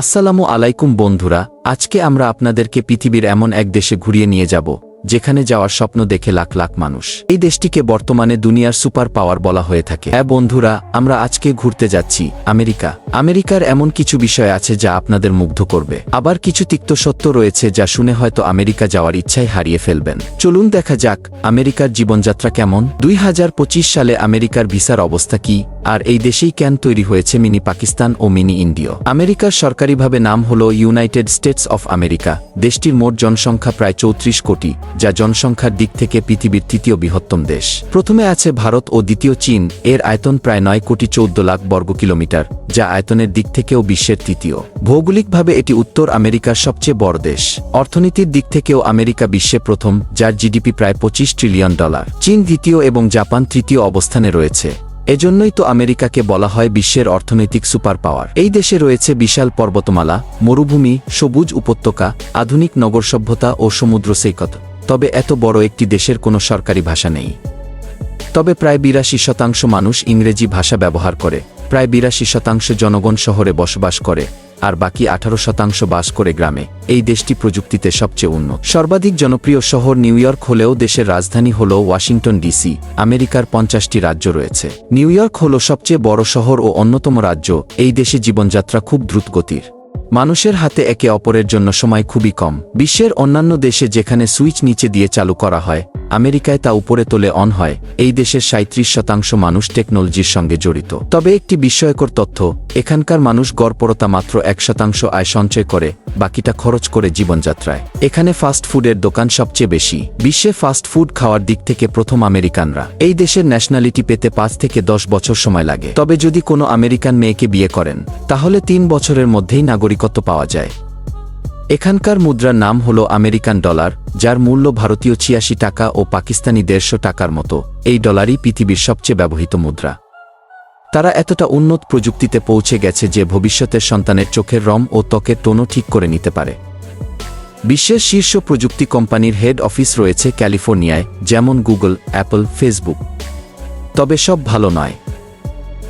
আসসালামু আলাইকুম বন্ধুরা, আজকে আমরা আপনাদেরকে পৃথিবীর এমন এক দেশে ঘুরিয়ে নিয়ে যাব, যেখানে যাওয়ার স্বপ্ন দেখে লাখ লাখ মানুষ। এই দেশটিকে বর্তমানে দুনিয়ার সুপার পাওয়ার বলা হয়ে থাকে। হ্যাঁ বন্ধুরা, আমরা আজকে ঘুরতে যাচ্ছি আমেরিকা। আমেরিকার এমন কিছু বিষয় আছে যা আপনাদের মুগ্ধ করবে। আবার কিছু তিক্ত সত্য রয়েছে যা শুনে হয়তো আমেরিকা যাওয়ার ইচ্ছাই হারিয়ে ফেলবেন। চলুন দেখা যাক আমেরিকার জীবনযাত্রা কেমন। দুই সালে আমেরিকার ভিসার অবস্থা কি? আর এই দেশেই কেন তৈরি হয়েছে মিনি পাকিস্তান ও মিনি ইন্ডিয়? আমেরিকার সরকারিভাবে নাম হল ইউনাইটেড স্টেটস অফ আমেরিকা। দেশটির মোট জনসংখ্যা প্রায় চৌত্রিশ কোটি, যা জনসংখ্যার দিক থেকে পৃথিবীর তৃতীয় বৃহত্তম দেশ। প্রথমে আছে ভারত ও দ্বিতীয় চীন। এর আয়তন প্রায় নয় কোটি চৌদ্দ লাখ বর্গ কিলোমিটার যা আয়তনের দিক থেকেও বিশ্বের তৃতীয়। ভৌগোলিকভাবে এটি উত্তর আমেরিকার সবচেয়ে বড় দেশ। অর্থনীতির দিক থেকেও আমেরিকা বিশ্বে প্রথম, যার জিডিপি প্রায় পঁচিশ ট্রিলিয়ন ডলার। চীন দ্বিতীয় এবং জাপান তৃতীয় অবস্থানে রয়েছে। এজন্যই তো আমেরিকাকে বলা হয় বিশ্বের অর্থনৈতিক সুপার পাওয়ার এই দেশে রয়েছে বিশাল পর্বতমালা, মরুভূমি, সবুজ উপত্যকা, আধুনিক নগর সভ্যতা ও সমুদ্র সৈকত। তবে এত বড় একটি দেশের কোনো সরকারি ভাষা নেই। তবে প্রায় বিরাশি শতাংশ মানুষ ইংরেজি ভাষা ব্যবহার করে। প্রায় বিরাশি শতাংশ জনগণ শহরে বসবাস করে, আর বাকি আঠারো শতাংশ বাস করে গ্রামে। এই দেশটি প্রযুক্তিতে সবচেয়ে উন্নত। সর্বাধিক জনপ্রিয় শহর নিউ ইয়র্ক হলেও দেশের রাজধানী হল ওয়াশিংটন ডিসি, আমেরিকার পঞ্চাশটি রাজ্য রয়েছে। নিউ ইয়র্ক হল সবচেয়ে বড় শহর ও অন্যতম রাজ্য, এই দেশে জীবনযাত্রা খুব দ্রুতগতির। মানুষের হাতে একে অপরের জন্য সময় খুবই কম। বিশ্বের অন্যান্য দেশে যেখানে সুইচ নিচে দিয়ে চালু করা হয় আমেরিকায় তা উপরে তোলে অন হয়, এই দেশের সাঁত্রিশ শতাংশ মানুষ টেকনোলজির সঙ্গে জড়িত। তবে একটি বিস্ময়কর তথ্য, এখানকার মানুষ গড়পরতা মাত্র এক শতাংশ আয় সঞ্চয় করে, বাকিটা খরচ করে জীবনযাত্রায়। এখানে ফাস্ট ফুডের দোকান সবচেয়ে বেশি। বিশ্বে ফাস্ট ফুড খাওয়ার দিক থেকে প্রথম আমেরিকানরা। এই দেশের ন্যাশনালিটি পেতে পাঁচ থেকে দশ বছর সময় লাগে। তবে যদি কোনো আমেরিকান মেয়েকে বিয়ে করেন, তাহলে তিন বছরের মধ্যেই নাগরিকত্ব পাওয়া যায়। এখানকার মুদ্রার নাম হল আমেরিকান ডলার, যার মূল্য ভারতীয় ছিয়াশি টাকা ও পাকিস্তানি দেড়শো টাকার মতো। এই ডলারই পৃথিবীর সবচেয়ে ব্যবহৃত মুদ্রা। তারা এতটা উন্নত প্রযুক্তিতে পৌঁছে গেছে যে ভবিষ্যতের সন্তানের চোখের রম ও ত্বকের টোনও ঠিক করে নিতে পারে। বিশ্বের শীর্ষ প্রযুক্তি কোম্পানির হেড অফিস রয়েছে ক্যালিফোর্নিয়ায়, যেমন গুগল, অ্যাপল, ফেসবুক। তবে সব ভালো নয়।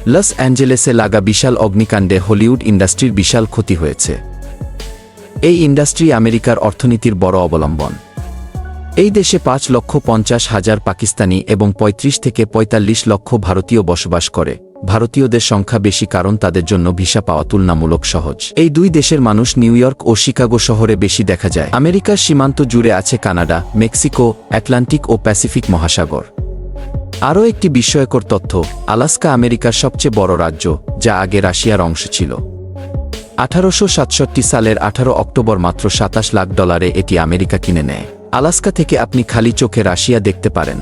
লস অ্যাঞ্জেলেসে লাগা বিশাল অগ্নিকাণ্ডে হলিউড ইন্ডাস্ট্রির বিশাল ক্ষতি হয়েছে। এই ইন্ডাস্ট্রি আমেরিকার অর্থনীতির বড় অবলম্বন। এই দেশে পাঁচ লক্ষ পঞ্চাশ হাজার পাকিস্তানি এবং ৩৫ থেকে ৪৫ লক্ষ ভারতীয় বসবাস করে। ভারতীয়দের সংখ্যা বেশি কারণ তাদের জন্য ভিসা পাওয়া তুলনামূলক সহজ। এই দুই দেশের মানুষ নিউ ইয়র্ক ও শিকাগো শহরে বেশি দেখা যায়। আমেরিকার সীমান্ত জুড়ে আছে কানাডা, মেক্সিকো, অ্যাটলান্টিক ও প্যাসিফিক মহাসাগর। আরও একটি বিস্ময়কর তথ্য, আলাস্কা আমেরিকার সবচেয়ে বড় রাজ্য, যা আগে রাশিয়ার অংশ ছিল। আঠারোশো সাতষট্টি সালের আঠারো অক্টোবর মাত্র সাতাশ লাখ ডলারে এটি আমেরিকা কিনে নেয়। আলাস্কা থেকে আপনি খালি চোখে রাশিয়া দেখতে পারেন।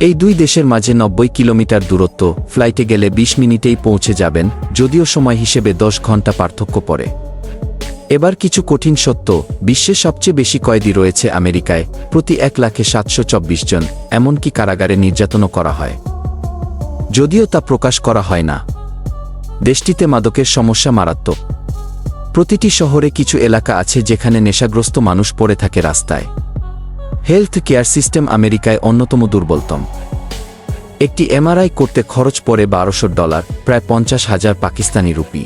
এই দুই দেশের মাঝে নব্বই কিলোমিটার দূরত্ব, ফ্লাইটে গেলে ২০ মিনিটেই পৌঁছে যাবেন, যদিও সময় হিসেবে দশ ঘণ্টা পার্থক্য পড়ে। এবার কিছু কঠিন সত্য বিশ্বে সবচেয়ে বেশি কয়েদি রয়েছে আমেরিকায়, প্রতি এক লাখে সাতশো চব্বিশ জন, এমনকি কারাগারে নির্যাতনও করা হয়। যদিও তা প্রকাশ করা হয় না। দেশটিতে মাদকের সমস্যা মারাত্মক। প্রতিটি শহরে কিছু এলাকা আছে যেখানে নেশাগ্রস্ত মানুষ পড়ে থাকে রাস্তায়। হেলথ কেয়ার সিস্টেম আমেরিকায় অন্যতম দুর্বলতম। একটি এমআরআই করতে খরচ পড়ে বারোশো ডলার, প্রায় পঞ্চাশ হাজার পাকিস্তানি রুপি।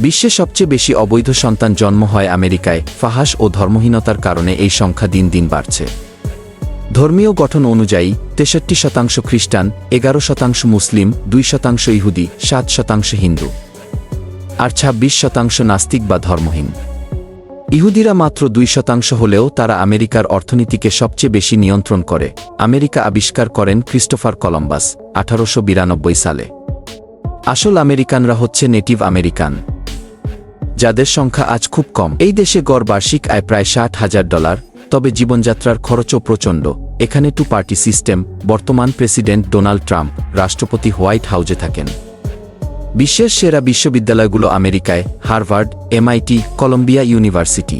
বিশ্বে সবচেয়ে বেশি অবৈধ সন্তান জন্ম হয় আমেরিকায় ফাহাস ও ধর্মহীনতার কারণে এই সংখ্যা দিন দিন বাড়ছে। ধর্মীয় গঠন অনুযায়ী, তেষট্টি শতাংশ খ্রিস্টান, এগারো শতাংশ মুসলিম, দুই শতাংশ ইহুদি, সাত শতাংশ হিন্দু আর ২৬ শতাংশ নাস্তিক বা ধর্মহীন। ইহুদিরা মাত্র দুই শতাংশ হলেও তারা আমেরিকার অর্থনীতিকে সবচেয়ে বেশি নিয়ন্ত্রণ করে। আমেরিকা আবিষ্কার করেন ক্রিস্টোফার কলম্বাস, আঠারোশো বিরানব্বই সালে। আসল আমেরিকানরা হচ্ছে নেটিভ আমেরিকান। যাদের সংখ্যা আজ খুব কম। এই দেশে গড় বার্ষিক আয় প্রায় ষাট হাজার ডলার। তবে জীবনযাত্রার খরচও প্রচণ্ড। এখানে টু পার্টি সিস্টেম, বর্তমান প্রেসিডেন্ট ডোনাল্ড ট্রাম্প, রাষ্ট্রপতি হোয়াইট হাউজে থাকেন। বিশ্বের সেরা বিশ্ববিদ্যালয়গুলো আমেরিকায়, হার্ভার্ড, এমআইটি, কলম্বিয়া ইউনিভার্সিটি।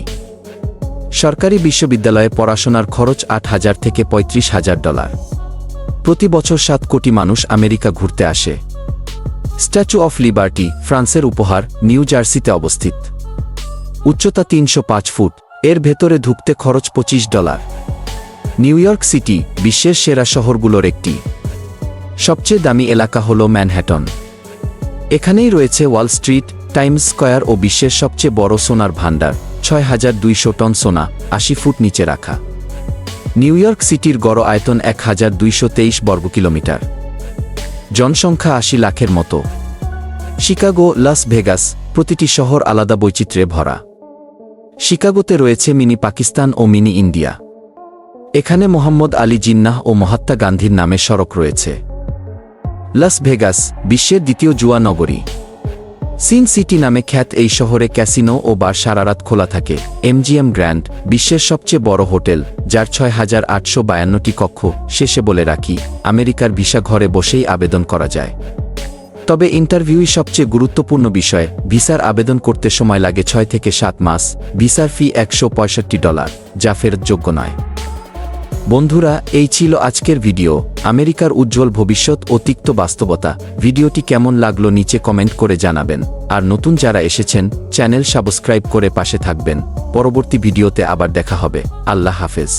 সরকারি বিশ্ববিদ্যালয়ে পড়াশোনার খরচ আট হাজার থেকে পঁয়ত্রিশ হাজার ডলার। প্রতি বছর সাত কোটি মানুষ আমেরিকা ঘুরতে আসে। স্ট্যাচু অফ লিবার্টি, ফ্রান্সের উপহার, নিউ জার্সিতে অবস্থিত। উচ্চতা তিনশো পাঁচ ফুট এর ভেতরে ঢুকতে খরচ পঁচিশ ডলার। নিউ ইয়র্ক সিটি, বিশ্বের সেরা শহরগুলোর একটি। সবচেয়ে দামি এলাকা হল ম্যানহ্যাটন। এখানেই রয়েছে ওয়াল স্ট্রিট, টাইমস স্কয়ার ও বিশ্বের সবচেয়ে বড় সোনার ভাণ্ডার, ছয় হাজার দুইশো টন সোনা, আশি ফুট নিচে রাখা। নিউ ইয়র্ক সিটির গড় আয়তন এক হাজার দুইশো তেইশ বর্গ কিলোমিটার। জনসংখ্যা আশি লাখের মতো। শিকাগো, লাস ভেগাস, প্রতিটি শহর আলাদা বৈচিত্র্যে ভরা। শিকাগোতে রয়েছে মিনি পাকিস্তান ও মিনি ইন্ডিয়া। এখানে মোহাম্মদ আলী জিন্নাহ ও মহাত্মা গান্ধীর নামে সড়ক রয়েছে। লাস ভেগাস, বিশ্বের দ্বিতীয় জুয়া নগরী। সিন সিটি নামে খ্যাত এই শহরে ক্যাসিনো ও বার সারারাত খোলা থাকে। এমজিএম গ্র্যান্ড, বিশ্বের সবচেয়ে বড় হোটেল, যার ছয় হাজার আটশো বায়ান্নটি কক্ষ শেষে বলে রাখি, আমেরিকার ভিসা ঘরে বসেই আবেদন করা যায়। তবে ইন্টারভিউই সবচেয়ে গুরুত্বপূর্ণ বিষয়। ভিসার আবেদন করতে সময় লাগে ছয় থেকে সাত মাস। ভিসার ফি একশো পঁয়ষট্টি ডলার, যা ফেরতযোগ্য নয়। বন্ধুরা, এই ছিল আজকের ভিডিও। আমেরিকার উজ্জ্বল ভবিষ্যৎ ও তিক্ত বাস্তবতা। ভিডিওটি কেমন লাগল নিচে কমেন্ট করে জানাবেন। আর নতুন যারা এসেছেন, চ্যানেল সাবস্ক্রাইব করে পাশে থাকবেন। পরবর্তী ভিডিওতে আবার দেখা হবে। আল্লাহ হাফেজ।